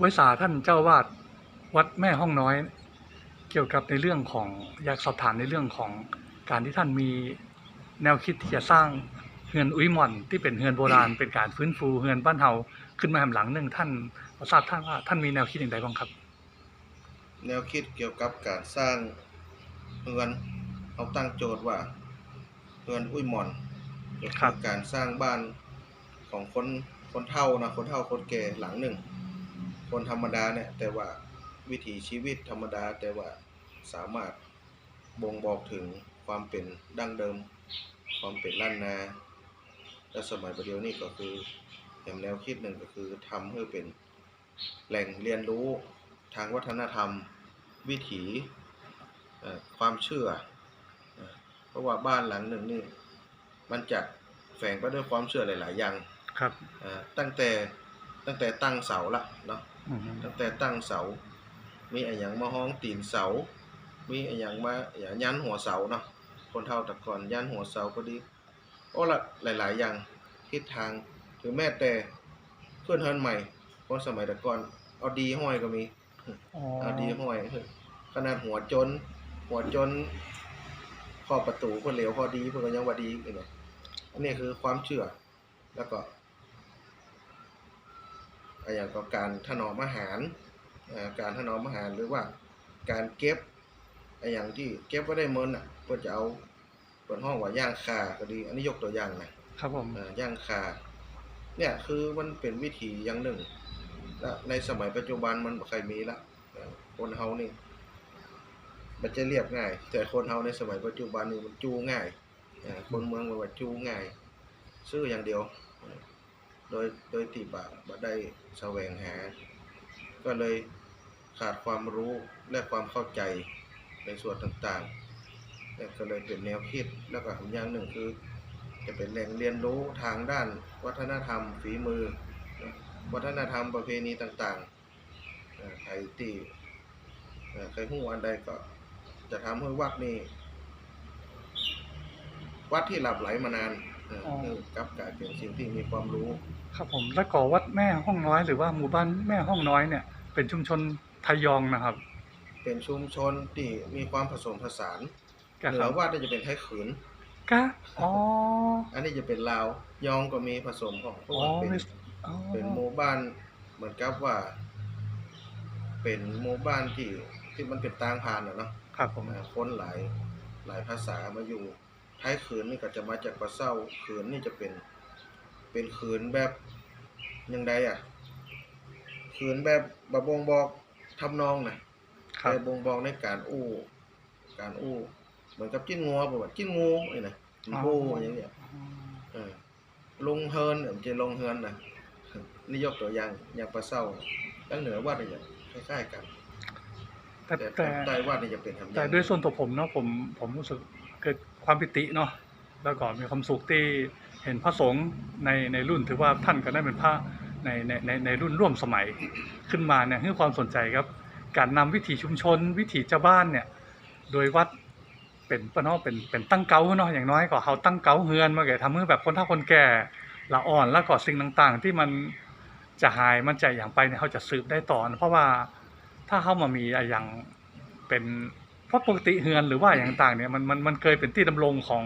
ไว้สาท่านเจ้าวาดวัดแม่ห้องน้อย เกี่ยวกับในเรื่องของอยากสอบถามในเรื่องของการที่ท่านมีแนวคิดที่จะสร้างเฮือนอุ้ยหม่อนที่เป็นเฮือนโบราณเป็นการฟื้นฟูเฮือนบ้านเฮาขึ้นมาแหมหลังหนึ่งท่านประทราบท่านว่าท่านมีแนวคิดอย่างไรบ้างครับ แนวคิดเกี่ยวกับการสร้างเฮือนเขาตั้งโจทย์ว่าเฮือนอุ้ยหมอนก็ครัคืบอการสร้างบ้านของคนคนเฒ่านะคนเฒ่าคนแก่หลังหนึ่ง คนธรรมดาเนี่ยแต่ว่าวิถีชีวิตธรรมดา แต่ว่าสามารถบ่งบอกถึงความเป็นดั้งเดิม ความเป็นล้านนา และสมัยประเดี๋ยวนี้ก็คืออย่างแนวคิดหนึ่งก็คือทำให้เป็นแหล่งเรียนรู้ทางวัฒนธรรม วิถีเอ่อความเชื่อเอ่อ เพราะว่าบ้านหลังหนึ่งนี่มันจะแฝงไปด้วยความเชื่อหลาย ๆ อย่างครับเอ่อตั้งแต่ตั้งแต่ตั้งเสาละเนาะอืม ตั้งแต่ตั้งเสา มีอะไรอย่างมาห้องตีนเสา มีอะไรอย่างมาอย่างยันหัวเสาเนาะ คนเท่าแต่ก่อนยันหัวเสาก็ดี โอ้ละหลาย ๆ อย่างทิศทางหรือแม้แต่เพื่อนเฮินใหม่คนสมัยแต่ก่อนเอาดีห้อยก็มีอ๋อเอาดีห้อย ขนาดหัวจน หัวจนข้อประตูเพื่อนเหลวข้อดีเพื่อนก็ยังว่าดีอีกเนาะอันนี้คือความเชื่อ แล้วก็ อะไรอย่างก็การถนอมอาหารอ่าการถนอมอาหารหรือว่าการเก็บไอ้อย่างที่เก็บไว้ได้เมินอะเพื่อจะเอาเปิดห้องว่าย่างคาก็ดี อันนี้ยกตัวอย่างนะครับผมอ่าย่างคาเนี่ยคือมันเป็นวิธีอย่างหนึ่งและในสมัยปัจจุบันมันบ่ใครมีละเอ่อคนเฮานี่มันจะเรียบง่าย แต่คนเฮาในสมัยปัจจุบันนี่มันจูง่ายเอ่อคนเมืองมันว่าจูง่าย ซื้ออย่างเดียวเอ่อ โดยโดยที่บ่บ่ได้แสวงหา ก็เลยขาดความรู้และความเข้าใจในส่วนต่างๆและก็เลยเป็นแนวคิดแล้วก็อย่างหนึ่งคือ จะเป็นแหล่งเรียนรู้ทางด้านวัฒนธรรมฝีมือ วัฒนธรรมประเพณีต่างๆใครที่ใครหู้อันใดก็จะทำให้วัดนี้วัดที่หลับไหลมานาน เอ่ออกลับกลายเป็นสิ่งที่มีความรู้ ครับผมแล้วก่อวัดแม่ห้องน้อย หรือว่าหมู่บ้านแม่ห้องน้อยเนี่ย เป็นชุมชนไทยองนะครับ เป็นชุมชนที่มีความผสมผสานกะเหนืครัอบวัดนี่จะเป็นไทยขืน กะอ๋ออันนี้จะเป็นลาวยองก็มีผสมของเพราะอ๋อว่าเป็นไม่อ๋อเป็นหมู่บ้าน เหมือนกับว่า เป็นหมู่บ้านที่ที่มันเป็นต่างผ่านอะเนาะครับผม อ่าคนหลายหลายภาษามาอยู่ ท้ายขืนนี่ก็จะมาจากปลาเศร้าขืนนี่จะเป็น เป็นขืนแบบยังไงอะขืนแบบบะบงบอกทำนองน่ะครับแต่บ่งบอกในการอู้ การอู้ เหมือนกับจิ้นงัวบอกว่าจิ้นงูนี่นะมันโอ้อย่างเงี้ยเออลงเฮินเนี่ยมันจะลงเฮินนะนี่ยกตัวอย่างอย่างปลาเศร้าตั้งเหนือว่าเนี่ยคล้ายๆกันแต่แต่แต่ใต้ว่าเนี่ยจะเป็นทำแต่ด้วยส่วนตัวผมเนาะผมผมรู้สึกเกิด ความปิติเนาะแล้วก็มีความสุขที่เห็นพระสงฆ์ในในรุ่นถือว่าท่านก็ได้เป็นพระในในในในรุ่นร่วมสมัยขึ้นมาเนี่ยให้ความสนใจครับ การนำวิถีชุมชน วิถีชาวบ้านเนี่ยโดยวัดเป็นปะเนาะเป็นเป็นตั้งเก้าเนาะอย่างน้อยก็เขาตั้งเก้าเฮือนมาแก่ทำให้แบบคนเฒ่าคนแก่ละอ่อนแล้วก็สิ่งต่างๆ ที่มันจะหายมันจะอย่างไปเนี่ยเขาจะสืบได้ต่อนะเพราะว่าถ้าเขามามีอะอย่างเป็น เพราะปกติเฮือนหรือว่าอย่างต่างเนี่ยมันมันมันเคยเป็นที่ดำรงของ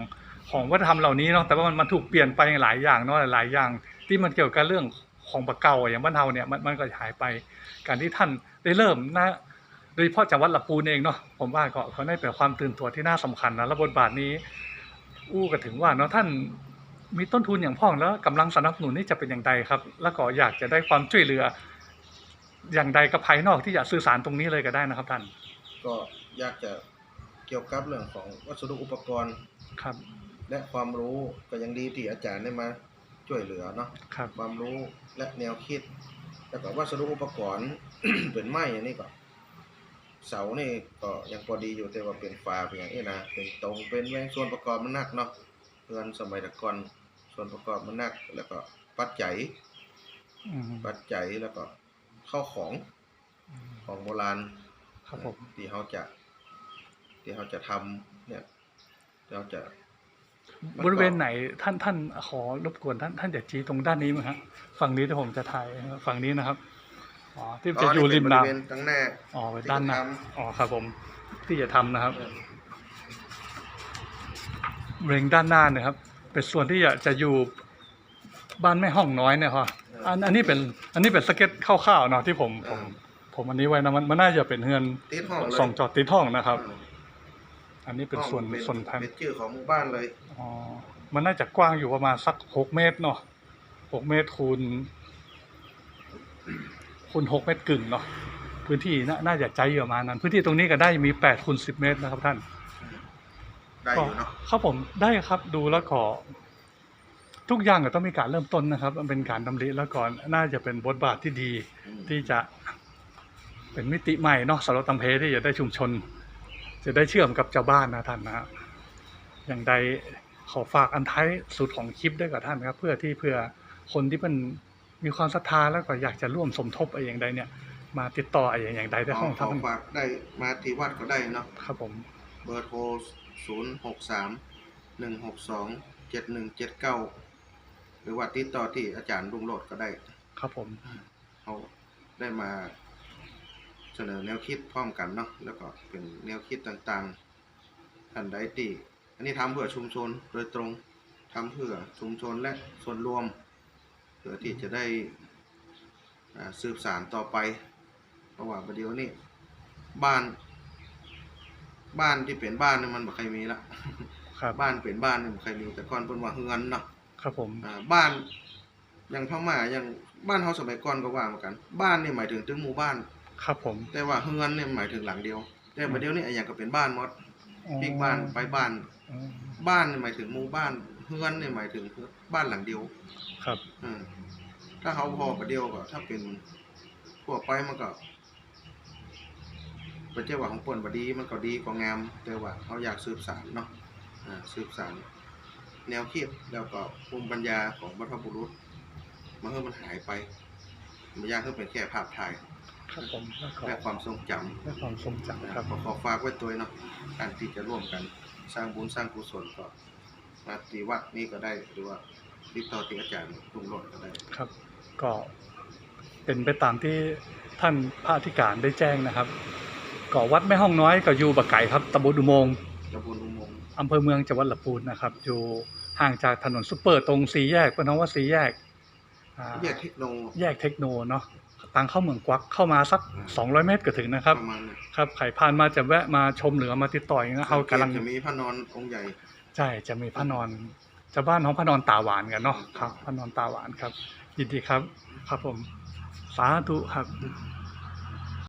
ของวัฒนธรรมเหล่านี้เนาะแต่ว่ามันมันถูกเปลี่ยนไปหลายอย่างเนาะหลายอย่าง ที่มันเกี่ยวกับเรื่องของปะเก่าอย่างบ้านเฮาเนี่ยมันมันก็หายไป การที่ท่านได้เริ่มนะโดยเฉพาะจังหวัดลำพูนเองเนาะผมว่าก็เขาได้เป็นความตื่นตัวที่น่าสำคัญนะและบทบาทนี้ อู้ก็ถึงว่าเนาะท่านมีต้นทุนอย่างพ่องแล้วกำลังสนับสนุนนี่จะเป็นอย่างใดครับ แล้วก็อยากจะได้ความช่วยเหลือ อย่างใดกับภายนอกที่จะสื่อสารตรงนี้เลยก็ได้นะครับท่านก็ อยากจะเกี่ยวกับเรื่องของวัสดุอุปกรณ์ ครับ และความรู้ก็ยังดีที่อาจารย์ได้มาช่วยเหลือเนาะครับ ความรู้และแนวคิด แล้วก็วัสดุอุปกรณ์ เป็นไม้อันนี้ก็เสานี่ก็ยังพอดีอยู่แต่ว่าเป็นฟ้าเป็นอย่างนี้นะเป็นตรงเป็นแวงส่วนประกอบมันหนักเนาะเงินสมัยแตะก่อนส่วนประกอบมันหนัก แล้วก็ปัจจัยอืมปัจจัยแล้วก็เข้าของของโบราณครับผมที่เขาจะ ที่เขาจะทำเนี่ยเราจะมันก็บริเวณไหนท่านท่านขอรบกวนท่านท่านจะชี้ตรงด้านนี้มั้งฮะฝั่งนี้ที่ผมจะถ่ายฝั่งนี้นะครับอ๋อที่จะอยู่ริมน้บริเวณตั้งหน้าำอ๋อไว้ด้านหน้าที่จะทอ๋อครับผมที่จะทำนะครับบริเวณด้านหน้าเนะครับ เป็นส่วนที่จะจะอยู่บ้านแม่ห้องน้อยเนี่ยครับอันอันนี้เป็นอันนี้เป็นสเก็ตคร่าวๆเนาะที่ผมผมผมอันนี้ไว้นะมันมันน่าจะเป็นเฮือนติดห้องเลยสองจอดติดห้องนะครับ อ่าอันนี้เป็นส่วนห้องส่วนแผนเป็นชื่อของหมู่บ้านเลยอ๋อมันน่าจะกว้างอยู่ประมาณสักหกเมตรเนาะหกเมตรคูณคูณหกเมตรกึ่งเนาะพื้นที่น่าน่าจะใจอยู่ประมาณนั้น พื้นที่ตรงนี้ก็ได้มีแปดคูณสิบเมตรนะครับท่านได้อยู่เนาะครับผมได้ครับดูแล้วก็ทุกอย่างก็ต้องมีการเริ่มต้นนะครับ มันเป็นการดำริแล้วก่อนน่าจะเป็นบทบาทที่ดีอืมที่จะเป็นมิติใหม่เนาะสำหรับตัมเพที่จะได้ชุมชน จะได้เชื่อมกับเจ้าบ้านนะท่านนะฮะอย่างใดขอฝากอันท้ายสุดของคลิปด้วยกับท่านครับ เพื่อที่เพื่อคนที่เป็นมีความศรัทธาแล้วก็อยากจะร่วมสมทบอะไรอย่างใดเนี่ย มาติดต่ออะไรอย่างใดได้ห้องขอท่านฝากได้มาที่วัดก็ได้เนาะครับผมเบอร์โทรศูนย์หกสามหนึ่งหกสองเจ็ดหนึ่งเจ็ดเก้าหรือว่าติดต่อที่อาจารย์ลุงโลดก็ได้ครับผมเขาได้มา เสนอแนวคิดพร้อมกันเนาะแล้วก็เป็นแนวคิดต่างๆท่านใดที่อันนี้ทำเพื่อชุมชนโดยตรงทำเพื่อชุมชนและส่วนรวมเพื่อที่จะได้อ่าสืบสานต่อไปเพราะว่าประเดี๋ยวนี้บ้าน บ้านที่เป็นบ้านเนี่ยมันไม่เคยมีละครับบ้านเป็นบ้านเนี่ยมันเคยมีแต่ก่อนเป็นว่าเฮือนเนาะครับผมอ่าบ้านอย่างพม่าอย่างบ้านเฮาสมัยก่อนก็ว่าเหมือนกัน บ้านนี่หมายถึงถึงหมู่บ้าน ครับผม แต่ว่าเฮือนเนี่ยหมายถึงหลังเดียว แต่ประเดี๋ยวนี้ไอ้อย่างก็เป็นบ้านหมดอ๋อพลิกบ้านไปบ้านอ๋อบ้านเนี่ยหมายถึงหมู่บ้านเฮือนเนี่ยหมายถึงบ้านหลังเดียว ครับอืมถ้าเขาพอประเดียวก็ถ้าเป็นทั่วไปมันก็เป็นเจ้าว่าของปนบดีมันก็ดีกว่างามแต่ว่าเขาอยากสืบสารเนาะอ่าสืบสารแนวคิดแล้วก็ภูมิปัญญาของบรรพบุรุษมันเพื่อมันหายไปมันยากเพื่อเป็นแค่ภาพถ่าย ครับผมแล้วก็และความทรงจำและความทรงจำนะคครัรับบขอขอฝากไว้ตัวเนาะการที่จะร่วมกันสร้างบุญสร้างกุศลก็มาตีวัดนี่ก็ได้หรือว่าติดต่อที่อาจารย์ลุงโลดก็ได้ ครับ ก็เป็นไปตามที่ท่านพระอธิการได้แจ้งนะครับก็วัดแม่ห้องน้อยก็อยู่บะไก่ครับตำบลอุโมงค์ ตำบลอุโมงค์อำเภอเมืองจังหวัดลำพูนนะครับ อยู่ห่างจากถนนซุปเปอร์ตรงสี่แยกเป็นคำว่าสี่แยกอ่าแยกเทคโนแยกเทคโนเนาะ ทางเข้าเมืองกวักเข้ามาสัก 200 เมตรก็ถึงนะครับ ประมาณนี้ครับใครผ่านมาจะแวะมาชมหรือมาติดต่ออย่างนี้นะเขากำลังจะมีพระนอนองค์ใหญ่ ใช่จะมีพระนอนชาวบ้านของพระนอนตาหวานกันเนาะครับพระนอนตาหวานครับ ยินดีครับ ครับผมสาธุครับอ